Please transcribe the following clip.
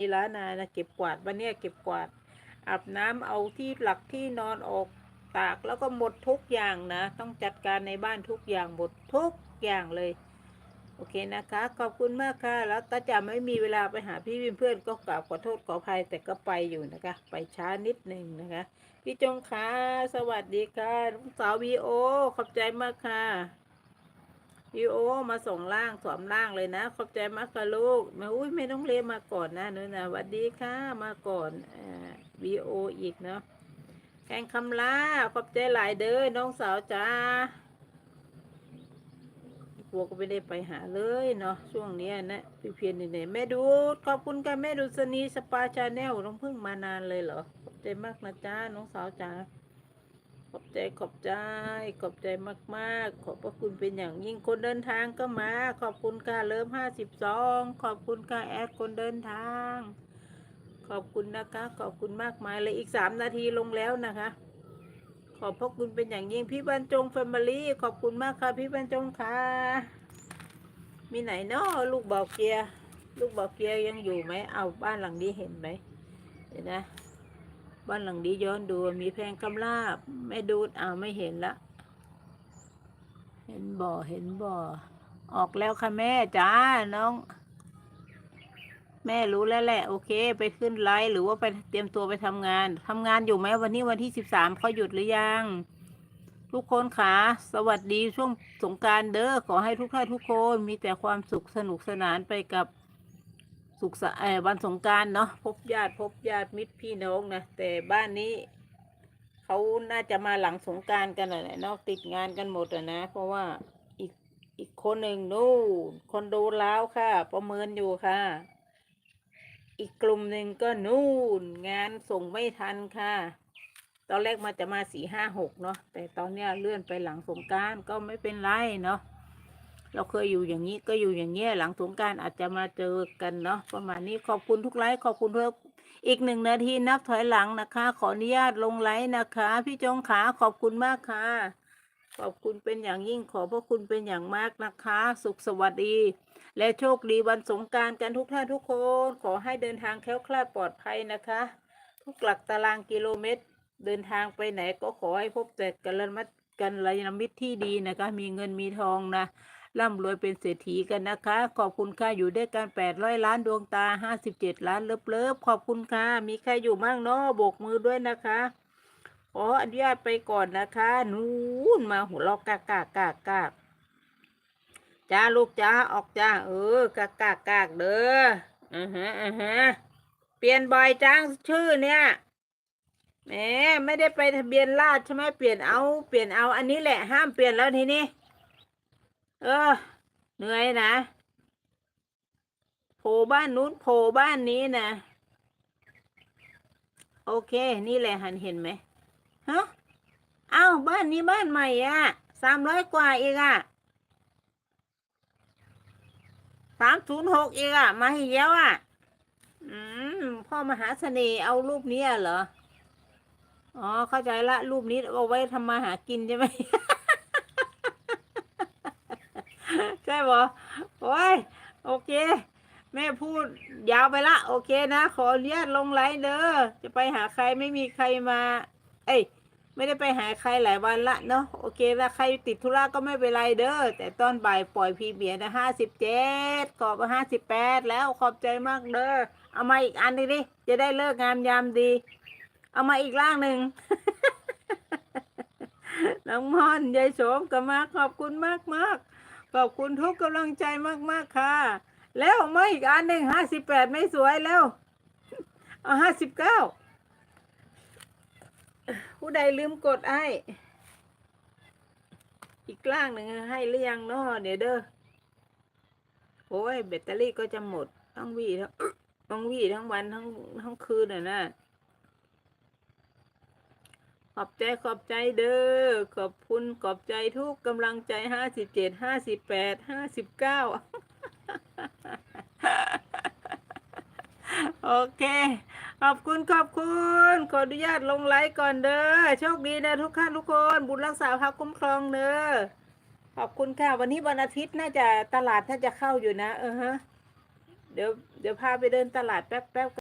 นี่ล้านานะเก็บกวาดวันนี้เก็บกวาด อาบน้ำเอาที่หลักที่นอนออกตากแล้วก็หมดทุกอย่างนะ ต้องจัดการในบ้านทุกอย่างหมดทุกอย่างเลย โอเคนะคะ ขอบคุณมากค่ะ แล้วก็จะไม่มีเวลาไปหาพี่เพื่อนก็กราบขอโทษขออภัยแต่ก็ไปอยู่นะคะ ไปช้านิดหนึ่งนะคะ พี่จงค่ะสวัสดีค่ะลูกสาววีโอ ขอบใจมากค่ะ วีโอมาส่งล่างสวมล่างเลยนะ ขอบใจมากค่ะลูกมาอุ้ยไม่ต้องเรียนมาก่อนนะนู้นนะสวัสดีค่ะมาก่อนวีโออีกเนาะแข่งคำลาขอบใจหลายเด้อน้องสาวจ้าพวกก็ไม่ได้ไปหาเลยเนาะช่วงเนี้ยนะพี่เพียรนี่เน่แม่ดูขอบคุณค่ะแม่ดูสนีสปาชาแนลน้องเพิ่งมานานเลยเหรอขอบใจมากนะจ้าน้องสาวจ้า ขอบใจขอบใจ ขอบใจมากๆ ขอบพระคุณเป็นอย่างยิ่งคนเดินทางก็มา ขอบคุณค่ะเริ่มห้าสิบสองขอบคุณค่ะแอดคนเดินทาง ขอบคุณนะคะ ขอบคุณมากมายเลยอีกสามนาทีลงแล้วนะคะ ขอบพระคุณเป็นอย่างยิ่งพี่บรรจงแฟมิลี่ขอบคุณมากค่ะ พี่บรรจงค่ะ มีไหนเนาะลูกบอกเกียร์ลูกบอกเกียร์ยังอยู่ไหมเอาบ้านหลังนี้เห็นไหมเห็นนะ บ้านหลังนี้ย้อนดูมีแพงคำลาบไม่ดูดเอาไม่เห็นละ เห็นบ่อเห็นบ่อ ออกแล้วค่ะแม่จ้าน้อง แม่รู้แล้วแหละ โอเค ไปขึ้นไลฟ์หรือว่าไปเตรียมตัวไปทำงานทำงานอยู่ไหมวันนี้วันที่สิบสามเขาหยุดหรือยัง ทุกคนค่ะสวัสดีช่วงสงการเด้อขอให้ทุกท่านทุกคนมีแต่ความสุขสนุกสนานไปกับ สุขสะเอ่อวันสงการเนาะพบญาติพบญาติมิตรพี่น้องนะแต่บ้านนี้เขาน่าจะมาหลังสงการกันแหละเนาะติดงานกันหมดอะนะ เพราะว่าอีกอีกคนหนึ่งนู่นคนโดแล้วค่ะ ประเมินอยู่ค่ะ อีกกลุ่มหนึ่งก็นู่น งานส่งไม่ทันค่ะ ตอนแรกมาจะมาสี่ห้าหกเนาะแต่ตอนเนี้ยเลื่อนไปหลังสงการก็ไม่เป็นไรเนาะ เราเคยอยู่อย่างนี้ก็อยู่อย่างเงี้ยหลังสงการอาจจะมาเจอกันเนาะประมาณนี้ขอบคุณทุกไลค์ขอบคุณทุกอีกหนึ่งนาทีนับถอยหลังนะคะ ขออนุญาตลงไลค์นะคะ พี่จงขาขอบคุณมากค่ะ ขอบคุณเป็นอย่างยิ่งขอพระคุณเป็นอย่างมากนะคะ สุขสวัสดี และโชคดีวันสงการกันทุกท่านทุกคน ขอให้เดินทางแคล้วคลาดปลอดภัยนะคะ ทุกหลักตารางกิโลเมตร เดินทางไปไหนก็ขอให้พบแต่กัลมัดกันลยาณมิตรที่ดีนะคะ มีเงินมีทองนะ ร่ำรวยเป็นเศรษฐีกันนะคะ ขอบคุณค่ะอยู่ด้วยกันแปดร้อยล้านดวงตาห้าสิบเจ็ดล้านเลิฟเลิฟขอบคุณค่ะ มีใครอยู่มั่งเนาะโบกมือด้วยนะคะขออนุญาตไปก่อนนะคะนู่นมาหัวเราะกากกากากากจ้าลูกจ้าออกจ้าเออกากกากกากเด้ออือฮะอือฮะเปลี่ยนบ่อยจังชื่อเนี่ยแหมไม่ได้ไปทะเบียนราษฎร์ใช่ไหมเปลี่ยนเอาเปลี่ยนเอาอันนี้แหละห้ามเปลี่ยนแล้วทีนี้ เออ เหนื่อยนะโผล่บ้านนู้นโผล่บ้านนี้นะ โอเค นี่แหละหันเห็นไหมฮะอ้าวบ้านนี้บ้านใหม่อะสามร้อยกว่าเองอะสามศูนย์หกเองอะ มาให้เยอะอะ อืมพ่อมหาเสน่ห์เอารูปนี้เหรอ อ๋อ เข้าใจละรูปนี้เอาไว้ทำมาหากินใช่ไหม ใช่ปะโอ้ย โอเค แม่พูดยาวไปละ โอเคนะ ขออนุญาตลงไลน์เด้อจะไปหาใครไม่มีใครมา เอ้ยไม่ได้ไปหาใครหลายวันละเนาะโอเคละใครติดธุระก็ไม่เป็นไรเด้อแต่ตอนบ่ายปล่อยพีเบียนะห้าสิบเจ็ดขอบห้าสิบแปดแล้วขอบใจมากเด้อเอามาอีกอันนึงดิจะได้เลิกงามยามดี เอามาอีกร่างหนึ่งน้องม่อนยายโสมก็มาขอบคุณมากมาก ขอบคุณทุกกำลังใจมาก ๆ ค่ะ แล้วมาอีกอันหนึ่งห้าสิบแปดไม่สวยแล้วเอาห้าสิบเก้าผู้ใดลืมกดให้อีกล่างหนึ่งให้หรือยังเนาะเดี๋ยวเด้อโอ้ยแบตเตอรี่ก็จะหมด ต้องวีทั้งต้องวีทั้งวันทั้งทั้งคืนน่ะนะ ขอบใจขอบใจเด้อขอบคุณขอบใจทุกกำลังใจห้าสิบเจ็ดห้าสิบแปดห้าสิบเก้าโอเค ขอบคุณขอบคุณ ขออนุญาตลงไลฟ์ก่อนเด้อโชคดีนะทุกท่านทุกคน บุญรักษาพาคุ้มครองเด้อขอบคุณค่ะ วันนี้วันอาทิตย์น่าจะตลาดน่าจะเข้าอยู่นะ เออฮะ เดี๋ยวเดี๋ยวพาไปเดินตลาดแป๊บแป๊บ